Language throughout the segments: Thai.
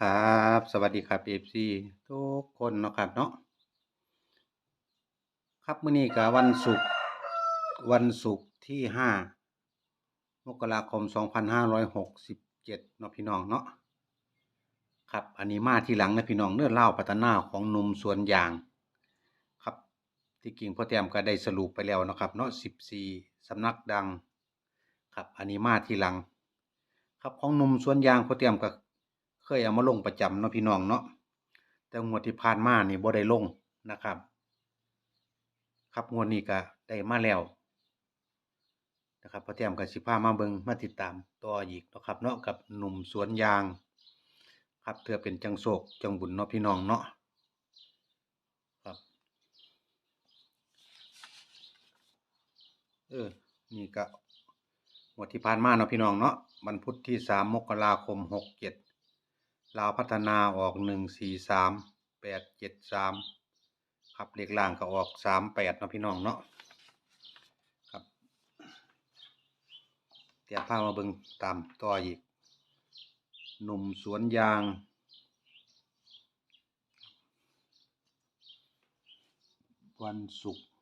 ครับสวัสดีครับ FC ทุกคนเนาะครับเนาะครับมื้อนี้ก็วันศุกร์วันศุกร์ที่5มกราคม2567เจ็ดเนาะพี่น้องเนาะครับอันนี้มาที่หลังนะพี่น้องเนื้อเล่าวพัฒนาของนุ่มสวนยาง ครับที่จริงพ่อแต้มก็ได้สรุปไปแล้วนะครับเนาะ14สำนักดัง ครับอันนี้มาที่หลัง ครับของนุ่มสวนยางพ่อเตียมก็ เคยเอามาลงประจำเนาะพี่น้องเนาะแต่งวดที่ผ่านมานี่บ่ได้ลงนะครับ ครับงวดนี้ก็ได้มาแล้วนะครับพ่อเตรียมก็สิพามาเบิงมาติดตามต่ออีกเนาะครับเนาะกับหนุ่มสวนยาง ครับเถื่อเป็นจังโศกจังบุญเนาะพี่น้องเนาะครับเออนี่ก็งวดที่ผ่านมาเนาะพี่น้องเนาะวันพุธที่สามมกราคมหกเจ็ด ลาวพัฒนาออกหนึ่งสี่สามแปดเจ็ดสามครับเลขล่างก็ออกสามแปดนะพี่น้องเนาะครับเตรียมพามาเบิ่งตามต่ออีก หนุ่มสวนยางวันศุกร์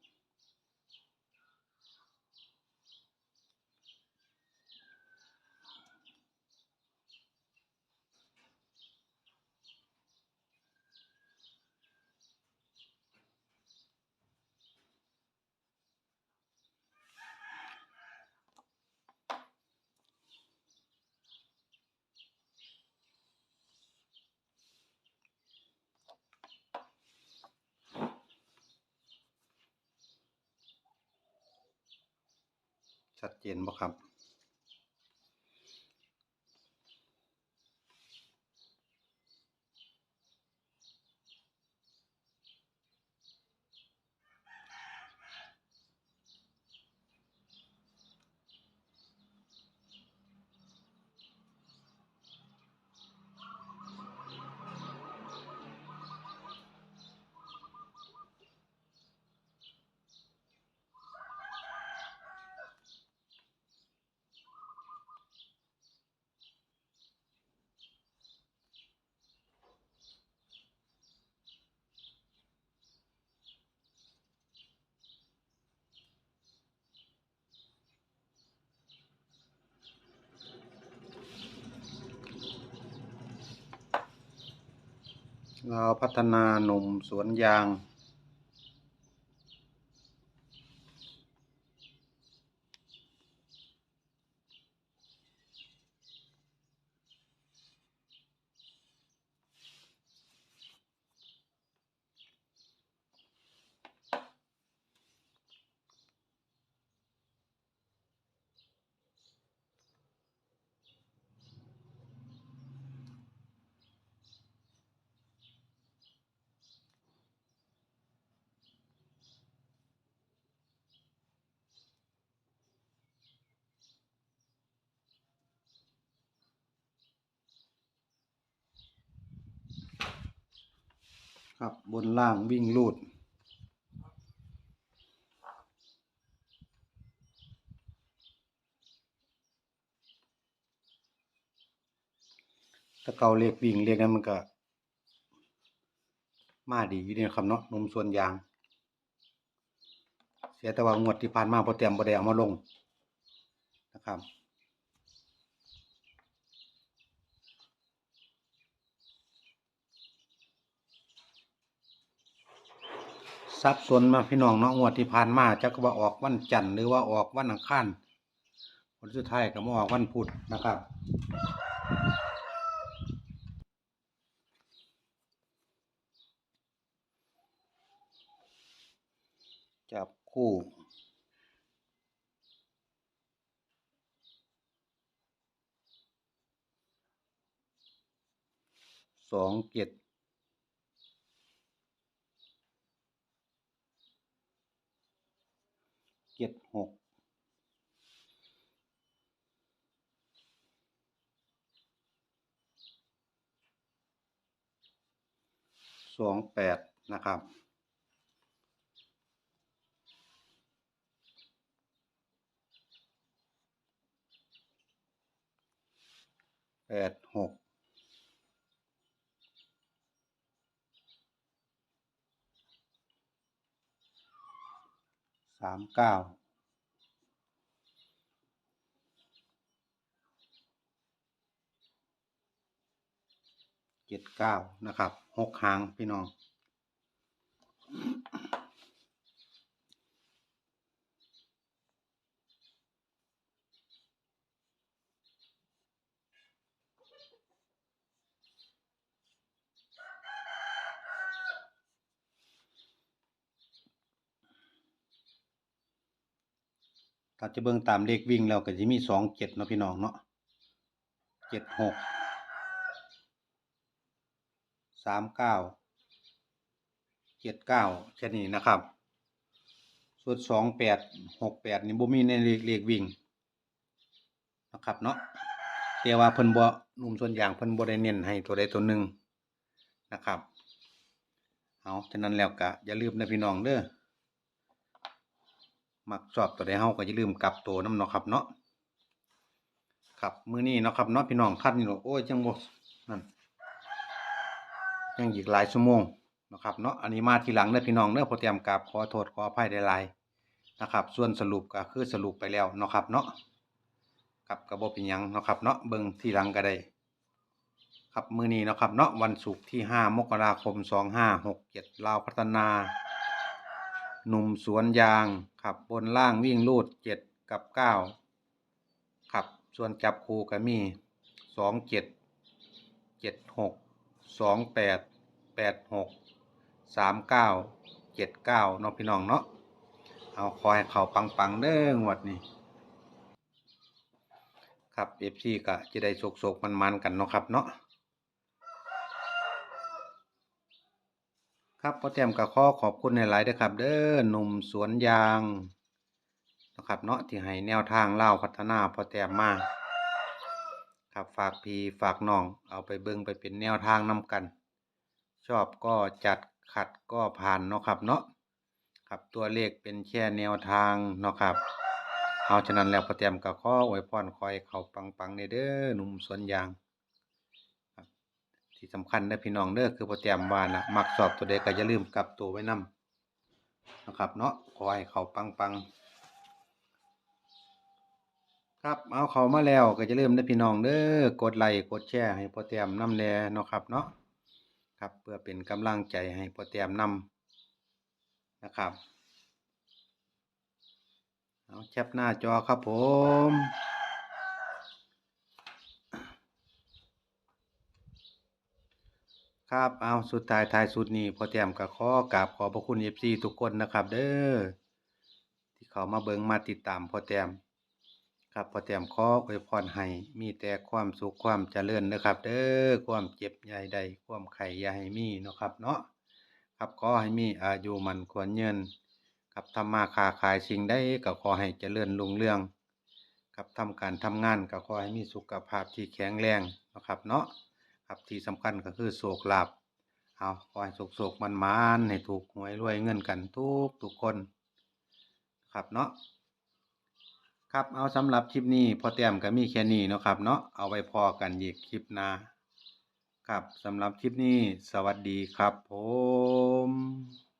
ชัดเจนบ่ครับ เราพัฒนาหนุ่มสวนยาง ครับบนล่างวิ่งลูด ถ้าเกาเลขวิ่งเลขนั้นมันก็มาดีอยู่เนี่ยครับเนาะนมส่วนยาง เสียแต่ว่างวดที่ผ่านมาพอเตรียมบ่ได้เอามาลงนะครับ สับส่วนมาพี่น้องเนาะงวดที่ผ่านมาจักว่าออกวันจันทร์หรือว่าออกวันอังคารผลสุดท้ายก็มาออกวันพุธนะครับ จับคู่สองเจ็ด สองแปดนะครับ แปดหกสามเก้า เจ็ดเก้านะครับหกหางพี่น้อง ถ้าจะเบิ่งตามเลขวิ่งแล้วก็จะมีสองเจ็ดเนาะพี่น้องเนาะเจ็ดหก สามเก้าเจ็ดเก้าแค่นี้นะครับ ส่วนสองแปดหกแปดนี่บ่มีในเลขเลขวิ่งนะครับเนาะแต่ว่าเพิ่นบ่นุ่มส่วนอย่างเพิ่นบ่ได้เน้นให้ตัวใดตัวหนึ่งนะครับเอาฉะนั้นแล้วก็อย่าลืมนะพี่น้องเด้อมักชอบตัวใดเฮาก็อย่าลืมกลับตัวนํเนาะครับเนาะครับมื้อนี้เนาะครับเนาะพี่น้องคันนี่เนาะโอ้ยจังบ่ ยังอีกหลายชั่วโมงนะครับเนาะอันนี้มาทีหลังเนื้อพี่น้องเนื้อพอเตรียมกับขอโทษขออภัยได้หลนะครับ ส่วนสรุปก็คือสรุปไปแล้วนะครับเนาะกับกระบอกเป็นยังนะครับเนาะเบิ้งทีหลังก็ได้ครับมือนี้นะครับเนาะวันศุกร์ที่ 5 มกราคม 2567ลาวพัฒนา หนุ่มสวนยางขับบนล่างวิ่งลูด 7 กับ 9ขับส่วนจับคูก็มี 27 76 สองแปดแปดหกสามเก้าเจ็ดเก้าเนาะพี่น้องเนาะเอาคอยเขาปังๆเด้องวดนี้ครับเอฟซีก็จะได้โศกๆมันๆกันเนาะครับเนาะครับพ่อแต้มก็ขอขอบคุณในหลายๆเด้อครับ เด้อหนุ่มสวนยางนะครับเนาะที่ให้แนวทางเล่าพัฒนาพ่อแต้มมา ครับฝากพี่ฝากน้อง เอาไปเบิ่งไปเป็นแนวทางนํกัน ชอบก็จัดขัดก็ผ่านเนาะครับเนาะครับตัวเลขเป็นแค่แนวทางเนาะครับเอาฉะนั้นแล้วพ่อแต้มก็ขออวยพรคอยเขาปังๆในเด้อหนุ่มสวนยางที่สำคัญเด้พี่น้องเด้อคือปรแกรมว่านะมักสอบตัวใดก็อย่าลืมกลับตัวไว้นํนะครับเนาะขอให้เขาปังปัง ครับเอาเขามาแล้วก็อย่าลืมเด้พี่น้องเด้อกดไลค์กดแชร์ให้โปรแกรมนำแลเนาะครับเนาะครับเพื่อเป็นกำลังใจให้โปรแกรมนำนะครับเอาแคปหน้าจอครับผมครับเอาสุดท้ายท้ายสุดนี้พอแต้มก็ขอกราบขอบพระคุณ FC ทุกคนนะครับ เด้อที่เขามาเบิงมาติดตามพอแต้ม ครับพอแต้มขออวยพรให้มีแต่ความสุขความเจริญนะครับ เด้อความเจ็บให้ใดความไข้อย่าให้มีเนาะครับเนาะครับขอให้มีอายุมันควรยืนครับทำมาค้าขายสิ่งใดก็ขอให้เจริญรุ่งเรืองครับทำการทำงานก็ขอให้มีสุขภาพที่แข็งแรงนะครับเนาะครับที่สำคัญก็คือโศกลาบเอาขอให้โศกโศกมันมานให้ถูกหวยรวยเงินกันทุกทุกคน ครับเนาะ ครับเอาสำหรับคลิปนี้พอแต้มก็มีแค่นี้เนาะครับเนาะเอาไว้พอกันอีกคลิปหน้าครับสำหรับคลิปนี้สวัสดีครับผม